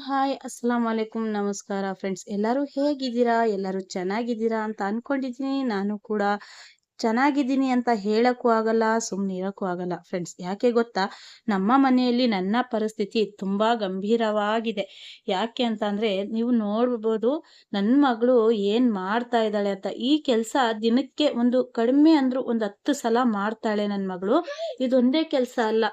Hi ಅಸ್ಸಲಾಂ ವಲೈಕುಮ್ ನಮಸ್ಕಾರ friends ಎಲ್ಲರೂ ಹೇಗಿದ್ದೀರಾ? ಎಲ್ಲರೂ ಚೆನ್ನಾಗಿದ್ದೀರಾ ಅಂತ ಅಂದ್ಕೊಂಡಿದ್ದೀನಿ ನಾನು ಕೂಡ ಚೆನ್ನಾಗಿದ್ದೀನಿ ಅಂತ ಹೇಳಕ್ಕೂ ಆಗಲ್ಲ ಸುಮ್ಮನೆ ಇರೋಕ್ಕೂ ಆಗಲ್ಲ. ಫ್ರೆಂಡ್ಸ್ ಯಾಕೆ ಗೊತ್ತಾ? ನಮ್ಮ ಮನೆಯಲ್ಲಿ ನನ್ನ ಪರಿಸ್ಥಿತಿ ತುಂಬಾ ಗಂಭೀರವಾಗಿದೆ. ಯಾಕೆ ಅಂತ ಅಂದರೆ, ನೀವು ನೋಡ್ಬೋದು ನನ್ನ ಮಗಳು ಏನು ಮಾಡ್ತಾ ಇದ್ದಾಳೆ ಅಂತ. ಈ ಕೆಲಸ ದಿನಕ್ಕೆ ಒಂದು ಕಡಿಮೆ ಅಂದರೂ ಒಂದು ಹತ್ತು ಸಲ ಮಾಡ್ತಾಳೆ ನನ್ನ ಮಗಳು. ಇದೊಂದೇ ಕೆಲಸ ಅಲ್ಲ.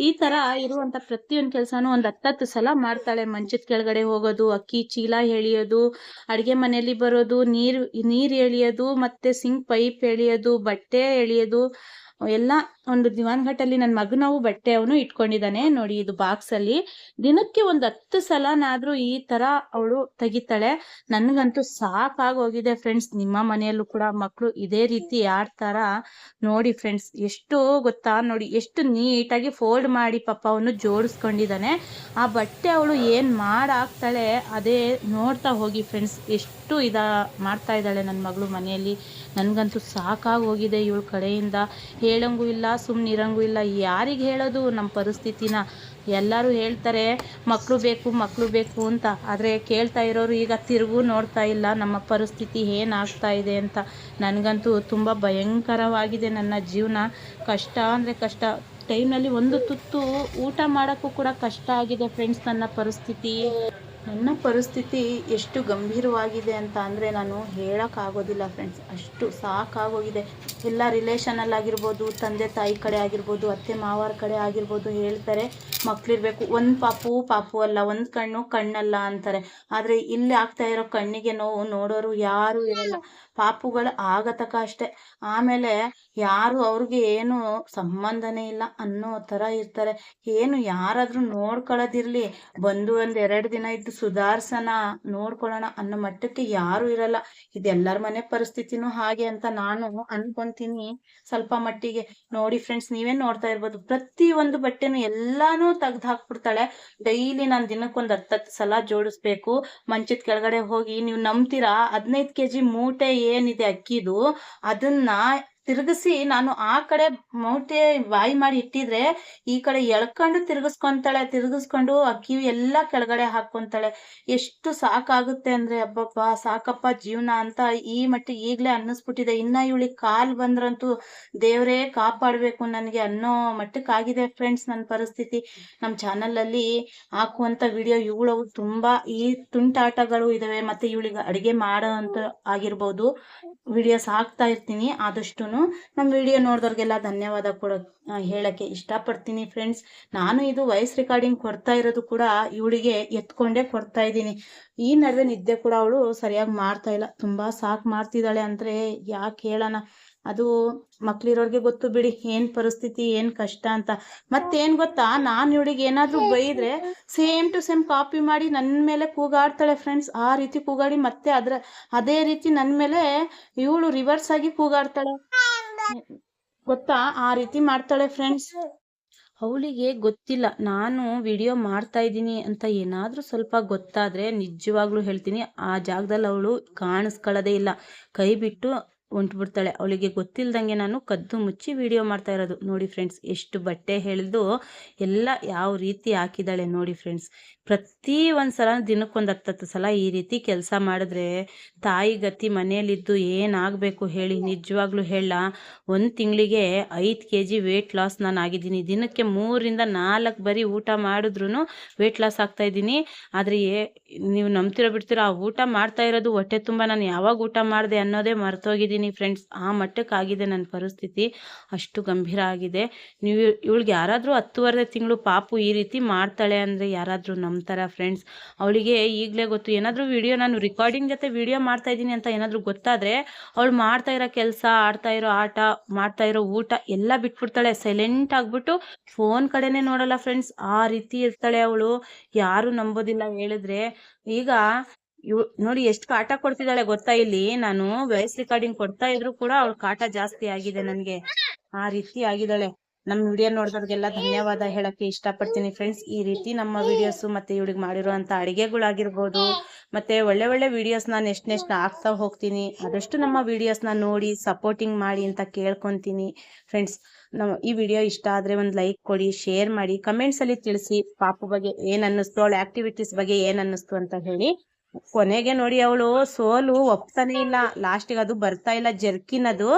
ಈ ತರ ಇರುವಂತ ಪ್ರತಿಯೊಂದು ಕೆಲಸನೂ ಒಂದ್ ಹತ್ತತ್ತು ಸಲ ಮಾಡ್ತಾಳೆ ಮಂಚದ ಕೆಳಗಡೆ ಹೋಗೋದು, ಅಕ್ಕಿ ಚೀಲ ಎಳಿಯೋದು, ಅಡ್ಗೆ ಮನೆಯಲ್ಲಿ ಬರೋದು, ನೀರ್ ನೀರ್ ಎಳಿಯೋದು, ಮತ್ತೆ ಸಿಂಕ್ ಪೈಪ್ ಎಳಿಯೋದು, ಬಟ್ಟೆ ಎಳಿಯೋದು, ಎಲ್ಲ ಒಂದು ದಿವಾನ್ ಘಟ್ಟಲ್ಲಿ ನನ್ನ ಮಗನವು ಬಟ್ಟೆ ಅವನು ಇಟ್ಕೊಂಡಿದ್ದಾನೆ ನೋಡಿ ಇದು ಬಾಕ್ಸ್ ಅಲ್ಲಿ. ದಿನಕ್ಕೆ ಒಂದು ಹತ್ತು ಸಲನಾದರೂ ಈ ತರ ಅವಳು ತೆಗಿತಾಳೆ. ನನ್ಗಂತೂ ಸಾಕಾಗೋಗಿದೆ ಫ್ರೆಂಡ್ಸ್ ನಿಮ್ಮ ಮನೆಯಲ್ಲೂ ಕೂಡ ಮಕ್ಕಳು ಇದೇ ರೀತಿ ಆಡ್ತಾರ ನೋಡಿ ಫ್ರೆಂಡ್ಸ್ ಎಷ್ಟು ಗೊತ್ತಾ? ನೋಡಿ ಎಷ್ಟು ನೀಟಾಗಿ ಫೋಲ್ಡ್ ಮಾಡಿ ಪಾಪ ಅವನು ಜೋಡಿಸ್ಕೊಂಡಿದ್ದಾನೆ ಆ ಬಟ್ಟೆ ಅವಳು ಏನ್ ಮಾಡಾಕ್ತಾಳೆ ಅದೇ ನೋಡ್ತಾ ಹೋಗಿ ಫ್ರೆಂಡ್ಸ್ ಎಷ್ಟು ಇದ ಮಾಡ್ತಾ ಇದ್ದಾಳೆ ನನ್ನ ಮಗಳು ಮನೆಯಲ್ಲಿ. ನನಗಂತೂ ಸಾಕಾಗೋಗಿದೆ ಇವಳ ಕಡೆಯಿಂದ. ಹೇಳಂಗೂ ಇಲ್ಲ ಸುಮ್ಮನೆ ಇರಂಗೂ ಇಲ್ಲ. ಯಾರಿಗೆ ಹೇಳೋದು? ನಮ್ಮ ಪರಿಸ್ಥಿತಿನ ಎಲ್ಲರೂ ಹೇಳ್ತಾರೆ ಮಕ್ಕಳು ಬೇಕು ಮಕ್ಕಳು ಬೇಕು ಅಂತ. ಆದರೆ ಕೇಳ್ತಾ ಇರೋರು ಈಗ ತಿರುಗು ನೋಡ್ತಾ ಇಲ್ಲ. ನಮ್ಮ ಪರಿಸ್ಥಿತಿ ಏನಾಗ್ತಾ ಇದೆ ಅಂತ. ನನಗಂತೂ ತುಂಬ ಭಯಂಕರವಾಗಿದೆ ನನ್ನ ಜೀವನ. ಕಷ್ಟ ಅಂದರೆ ಕಷ್ಟ. ಟೈಮ್ನಲ್ಲಿ ಒಂದು ತುತ್ತು ಊಟ ಮಾಡೋಕ್ಕೂ ಕೂಡ ಕಷ್ಟ ಆಗಿದೆ ಫ್ರೆಂಡ್ಸ್, ನನ್ನ ಪರಿಸ್ಥಿತಿ. ನನ್ನ ಪರಿಸ್ಥಿತಿ ಎಷ್ಟು ಗಂಭೀರವಾಗಿದೆ ಅಂತ ಅಂದರೆ ನಾನು ಹೇಳೋಕ್ಕಾಗೋದಿಲ್ಲ ಫ್ರೆಂಡ್ಸ್ ಅಷ್ಟು ಸಾಕಾಗೋಗಿದೆ. ಎಲ್ಲ ರಿಲೇಷನಲ್ಲಾಗಿರ್ಬೋದು ತಂದೆ ತಾಯಿ ಕಡೆ ಆಗಿರ್ಬೋದು, ಅತ್ತೆ ಮಾವರ ಕಡೆ ಆಗಿರ್ಬೋದು ಹೇಳ್ತಾರೆ. ಮಕ್ಳಿರ್ಬೇಕು. ಒಂದು ಪಾಪು ಪಾಪು ಅಲ್ಲ, ಒಂದು ಕಣ್ಣು ಕಣ್ಣಲ್ಲ ಅಂತಾರೆ. ಆದರೆ ಇಲ್ಲಿ ಆಗ್ತಾ ಇರೋ ಕಣ್ಣಿಗೆ ನೋವು ನೋಡೋರು ಯಾರೂ ಇರಲ್ಲ. ಪಾಪುಗಳು ಆಗತಕ್ಕ ಅಷ್ಟೆ. ಆಮೇಲೆ ಯಾರು ಅವ್ರಿಗೆ ಏನು ಸಂಬಂಧನೇ ಇಲ್ಲ ಅನ್ನೋ ಥರ ಇರ್ತಾರೆ. ಏನು ಯಾರಾದರೂ ನೋಡ್ಕೊಳ್ಳೋದಿರಲಿ. ಬಂದು ಒಂದು ಎರಡು ದಿನ ಇದ್ದು ಸುಧಾರ್ಸೋಣ ನೋಡ್ಕೊಳ್ಳೋಣ ಅನ್ನೋ ಮಟ್ಟಕ್ಕೆ ಯಾರು ಇರಲ್ಲ. ಇದೆಲ್ಲರ ಮನೆ ಪರಿಸ್ಥಿತಿನೂ ಹಾಗೆ ಅಂತ ನಾನು ಅನ್ಕೊಂತೀನಿ ಸ್ವಲ್ಪ ಮಟ್ಟಿಗೆ. ನೋಡಿ ಫ್ರೆಂಡ್ಸ್ ನೀವೇ ನೋಡ್ತಾ ಇರ್ಬೋದು. ಪ್ರತಿ ಒಂದು ಬಟ್ಟೆನು ಎಲ್ಲಾನು ತೆಗ್ದು ಹಾಕ್ಬಿಡ್ತಾಳೆ ಡೈಲಿ ನಾನು ದಿನಕ್ಕೊಂದು ಹತ್ತತ್ತು ಸಲ ಜೋಡಿಸ್ಬೇಕು. ಮಂಚದ ಕೆಳಗಡೆ ಹೋಗಿ ನೀವು ನಂಬ್ತೀರಾ? ಹದಿನೈದು ಕೆ ಜಿ ಮೂಟೆ ಏನಿದೆ ಅಕ್ಕಿದು. ಅದನ್ನ ತಿರುಗಿಸಿ ನಾನು ಆ ಕಡೆ ಮೂಟೆ ಬಾಯಿ ಮಾಡಿ ಇಟ್ಟಿದ್ರೆ ಈ ಕಡೆ ಎಳ್ಕೊಂಡು ತಿರುಗಿಸ್ಕೊಂತಾಳೆ, ತಿರುಗಿಸ್ಕೊಂಡು ಅಕ್ಕಿ ಎಲ್ಲ ಕೆಳಗಡೆ ಹಾಕ್ಕೊಂತಾಳೆ. ಎಷ್ಟು ಸಾಕಾಗುತ್ತೆ ಅಂದ್ರೆ ಅಬ್ಬಪ್ಪ ಸಾಕಪ್ಪ ಜೀವನ ಅಂತ ಈ ಮಟ್ಟಿಗೆ ಈಗಲೇ ಅನ್ನಿಸ್ಬಿಟ್ಟಿದೆ. ಇನ್ನ ಇವಳಿಗೆ ಕಾಲ್ ಬಂದ್ರಂತೂ ದೇವರೇ ಕಾಪಾಡಬೇಕು ನನಗೆ ಅನ್ನೋ ಮಟ್ಟಕ್ಕಾಗಿದೆ ಫ್ರೆಂಡ್ಸ್ ನನ್ನ ಪರಿಸ್ಥಿತಿ. ನಮ್ಮ ಚಾನಲಲ್ಲಿ ಹಾಕುವಂಥ ವಿಡಿಯೋ ಇವಳವು ತುಂಬಾ ಈ ತುಂಟಾಟಗಳು ಇದಾವೆ. ಮತ್ತೆ ಇವಳಿಗೆ ಅಡುಗೆ ಮಾಡೋ ಅಂತ ಆಗಿರ್ಬೋದು. ವಿಡಿಯೋಸ್ ಹಾಕ್ತಾ ಇರ್ತೀನಿ ಆದಷ್ಟು ನಮ್ಮ ವಿಡಿಯೋ ನೋಡಿದವ್ರಿಗೆಲ್ಲ ಧನ್ಯವಾದ ಕೊಡೋ ಹೇಳಕ್ಕೆ ಇಷ್ಟಪಡ್ತೀನಿ ಫ್ರೆಂಡ್ಸ್ ನಾನು ಇದು ವಾಯ್ಸ್ ರೆಕಾರ್ಡಿಂಗ್ ಕೊಡ್ತಾ ಇರೋದು ಕೂಡ ಇವಳಿಗೆ ಎತ್ಕೊಂಡೇ ಕೊಡ್ತಾ ಇದ್ದೀನಿ. ಈ ನಡುವೆ ನಿದ್ದೆ ಕೂಡ ಅವಳು ಸರಿಯಾಗಿ ಮಾಡ್ತಾ ಇಲ್ಲ. ತುಂಬಾ ಸಾಕು ಮಾಡ್ತಿದ್ದಾಳೆ ಅಂದ್ರೆ ಯಾಕೆ ಹೇಳೋಣ? ಅದು ಮಕ್ಳಿರೋರ್ಗೆ ಗೊತ್ತು ಬಿಡಿ, ಏನ್ ಪರಿಸ್ಥಿತಿ, ಏನ್ ಕಷ್ಟ ಅಂತ. ಮತ್ತೇನ್ ಗೊತ್ತಾ? ನಾನ್ ಇವಳಿಗೆ ಏನಾದ್ರೂ ಬೈದ್ರೆ ಸೇಮ್ ಟು ಸೇಮ್ ಕಾಪಿ ಮಾಡಿ ನನ್ನ ಮೇಲೆ ಕೂಗಾಡ್ತಾಳೆ ಫ್ರೆಂಡ್ಸ್ ಆ ರೀತಿ ಕೂಗಾಡಿ ಮತ್ತೆ ಅದ್ರ, ಅದೇ ರೀತಿ ನನ್ನ ಮೇಲೆ ಇವಳು ರಿವರ್ಸ್ ಆಗಿ ಕೂಗಾಡ್ತಾಳೆ. ಗೊತ್ತಾ? ಆ ರೀತಿ ಮಾಡ್ತಾಳೆ ಫ್ರೆಂಡ್ಸ್ ಅವಳಿಗೆ ಗೊತ್ತಿಲ್ಲ. ನಾನು ವಿಡಿಯೋ ಮಾಡ್ತಾ ಇದ್ದೀನಿ ಅಂತ ಏನಾದರೂ ಸ್ವಲ್ಪ ಗೊತ್ತಾದರೆ ನಿಜವಾಗ್ಲೂ ಹೇಳ್ತೀನಿ. ಆ ಜಾಗದಲ್ಲಿ ಅವಳು ಕಾಣಿಸ್ಕೊಳ್ಳೋದೇ ಇಲ್ಲ. ಕೈ ಬಿಟ್ಟು ಹೊಂಟ್ಬಿಡ್ತಾಳೆ ಅವಳಿಗೆ ಗೊತ್ತಿಲ್ದಂಗೆ ನಾನು ಕದ್ದು ಮುಚ್ಚಿ ವಿಡಿಯೋ ಮಾಡ್ತಾ ಇರೋದು. ನೋಡಿ ಫ್ರೆಂಡ್ಸ್ ಎಷ್ಟು ಬಟ್ಟೆ ಹೇಳಿದು ಎಲ್ಲ ಯಾವ ರೀತಿ ಹಾಕಿದ್ದಾಳೆ ನೋಡಿ ಫ್ರೆಂಡ್ಸ್ ಪ್ರತಿ ಒಂದು ಸಲ ದಿನಕ್ಕೊಂದು ಹತ್ತತ್ತು ಸಲ ಈ ರೀತಿ ಕೆಲಸ ಮಾಡಿದ್ರೆ ತಾಯಿ ಗತಿ ಮನೆಯಲ್ಲಿದ್ದು ಏನಾಗಬೇಕು ಹೇಳಿ ನಿಜವಾಗ್ಲೂ ಹೇಳ. ಒಂದು ತಿಂಗಳಿಗೆ ಐದು ಕೆ ಜಿ ವೇಟ್ ಲಾಸ್ ನಾನು ಆಗಿದ್ದೀನಿ. ದಿನಕ್ಕೆ ಮೂರಿಂದ ನಾಲ್ಕು ಬರಿ ಊಟ ಮಾಡಿದ್ರು ವೇಟ್ ಲಾಸ್ ಆಗ್ತಾ ಇದ್ದೀನಿ. ಆದರೆ ನೀವು ನಂಬ್ತಿರೋ ಬಿಡ್ತೀರೋ, ಆ ಊಟ ಮಾಡ್ತಾ ಇರೋದು ಹೊಟ್ಟೆ ತುಂಬ. ನಾನು ಯಾವಾಗ ಊಟ ಮಾಡಿದೆ ಅನ್ನೋದೇ ಮರ್ತೋಗಿದ್ದೀನಿ ಫ್ರೆಂಡ್ಸ್ ಆ ಮಟ್ಟಕ್ಕಾಗಿದೆ ನನ್ನ ಪರಿಸ್ಥಿತಿ. ಅಷ್ಟು ಗಂಭೀರ ಆಗಿದೆ. ನೀವು ಇವಳಿಗೆ ಯಾರಾದರೂ ಹತ್ತುವರೆ ತಿಂಗಳು ಪಾಪು ಈ ರೀತಿ ಮಾಡ್ತಾಳೆ ಅಂದರೆ ಯಾರಾದರೂ ನಂಬ್ತಾರ ಫ್ರೆಂಡ್ಸ್ ಅವಳಿಗೆ ಈಗಲೇ ಗೊತ್ತು. ಏನಾದರೂ ವಿಡಿಯೋ ನಾನು ರೆಕಾರ್ಡಿಂಗ್ ಜೊತೆ ವಿಡಿಯೋ ಮಾಡ್ತಾ ಇದ್ದೀನಿ ಅಂತ ಏನಾದರೂ ಗೊತ್ತಾದರೆ ಅವಳು ಮಾಡ್ತಾ ಇರೋ ಕೆಲಸ, ಆಡ್ತಾ ಇರೋ ಆಟ, ಮಾಡ್ತಾ ಇರೋ ಊಟ ಎಲ್ಲ ಬಿಟ್ಬಿಡ್ತಾಳೆ. ಸೈಲೆಂಟ್ ಆಗಿಬಿಟ್ಟು ಫೋನ್ ಕಡೆನೇ ನೋಡಲ್ಲ ಫ್ರೆಂಡ್ಸ್ ಆ ರೀತಿ ಇರ್ತಾಳೆ ಅವಳು. ಯಾರು ನಂಬೋದಿಲ್ಲ ಹೇಳಿದ್ರೆ. ಈಗ ಇವ್ ನೋಡಿ ಎಷ್ಟು ಕಾಟ ಕೊಡ್ತಿದ್ದಾಳೆ ಗೊತ್ತಾ ಇಲ್ಲಿ? ನಾನು ವಾಯ್ಸ್ ರೆಕಾರ್ಡಿಂಗ್ ಕೊಡ್ತಾ ಇದ್ರು ಕೂಡ ಅವಳ ಕಾಟ ಜಾಸ್ತಿ ಆಗಿದೆ ನನ್ಗೆ. ಆ ರೀತಿ ಆಗಿದ್ದಾಳೆ. ನಮ್ಮ ವಿಡಿಯೋ ನೋಡಿದವ್ರಿಗೆಲ್ಲ ಧನ್ಯವಾದ ಹೇಳಕ್ಕೆ ಇಷ್ಟಪಡ್ತೀನಿ ಫ್ರೆಂಡ್ಸ್. ಈ ರೀತಿ ನಮ್ಮ ವಿಡಿಯೋಸು ಮತ್ತೆ ಇವಳಿಗೆ ಮಾಡಿರುವಂಥ ಅಡುಗೆಗಳಾಗಿರ್ಬೋದು, ಮತ್ತೆ ಒಳ್ಳೆ ಒಳ್ಳೆ ವಿಡಿಯೋಸ್ ನಾನು ನೆಕ್ಸ್ಟ್ ನೆಕ್ಸ್ಟ್ ಹಾಕ್ತಾ ಹೋಗ್ತೀನಿ. ಆದಷ್ಟು ನಮ್ಮ ವಿಡಿಯೋಸ್ನ ನೋಡಿ, ಸಪೋರ್ಟಿಂಗ್ ಮಾಡಿ ಅಂತ ಕೇಳ್ಕೊತೀನಿ ಫ್ರೆಂಡ್ಸ್. ನಮ್ಮ ಈ ವಿಡಿಯೋ ಇಷ್ಟ ಆದ್ರೆ ಒಂದು ಲೈಕ್ ಕೊಡಿ, ಶೇರ್ ಮಾಡಿ, ಕಮೆಂಟ್ಸಲ್ಲಿ ತಿಳಿಸಿ ಪಾಪು ಬಗ್ಗೆ ಏನ್ ಅನ್ನಿಸ್ತು, ಅವಳ ಬಗ್ಗೆ ಏನ್ ಅನ್ನಿಸ್ತು ಅಂತ ಹೇಳಿ. ಕೊನೆಗೆ ನೋಡಿ ಅವಳು, ಸೋಲು ಒಪ್ತಾನೆ ಇಲ್ಲ. ಲಾಸ್ಟಿಗೆ ಅದು ಬರ್ತಾ ಇಲ್ಲ. ಜರ್ಕಿನ್ ಅದು,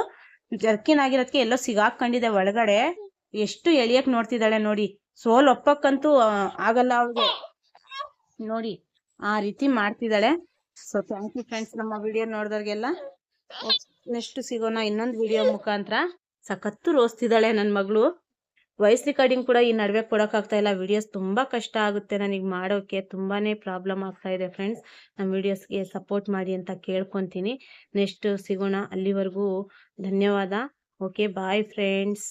ಜರ್ಕಿನ್ ಆಗಿರೋದಕ್ಕೆ ಎಲ್ಲೋ ಸಿಗಾಕೊಂಡಿದೆ ಒಳಗಡೆ. ಎಷ್ಟು ಎಳಿಯಕ್ ನೋಡ್ತಿದ್ದಾಳೆ ನೋಡಿ. ಸೋಲ್ ಒಪ್ಪಕ್ಕಂತೂ ಆಗಲ್ಲ ಅವಳಿಗೆ. ನೋಡಿ, ಆ ರೀತಿ ಮಾಡ್ತಿದ್ದಾಳೆ. ಸೊ ಥ್ಯಾಂಕ್ ಯು ಫ್ರೆಂಡ್ಸ್ ನಮ್ಮ ವಿಡಿಯೋ ನೋಡಿದವ್ರಿಗೆಲ್ಲ ನೆಕ್ಸ್ಟ್ ಸಿಗೋಣ ಇನ್ನೊಂದು ವಿಡಿಯೋ ಮುಖಾಂತರ. ಸಖತ್ತು ರೋಸ್ತಿದ್ದಾಳೆ ನನ್ನ ಮಗಳು. ವಾಯ್ಸ್ ರೆಕಾರ್ಡಿಂಗ್ ಕೂಡ ಈ ನಡುವೆ ಕೊಡೋಕ್ಕಾಗ್ತಾ ಇಲ್ಲ. ವಿಡಿಯೋಸ್ ತುಂಬ ಕಷ್ಟ ಆಗುತ್ತೆ ನನಗೆ ಮಾಡೋಕ್ಕೆ ತುಂಬಾ ಪ್ರಾಬ್ಲಮ್ ಆಗ್ತಾ ಇದೆ ಫ್ರೆಂಡ್ಸ್ ನಮ್ಮ ವೀಡಿಯೋಸ್ಗೆ ಸಪೋರ್ಟ್ ಮಾಡಿ ಅಂತ ಕೇಳ್ಕೊತೀನಿ. ನೆಕ್ಸ್ಟ್ ಸಿಗೋಣ. ಅಲ್ಲಿವರೆಗೂ ಧನ್ಯವಾದ. Okay bye friends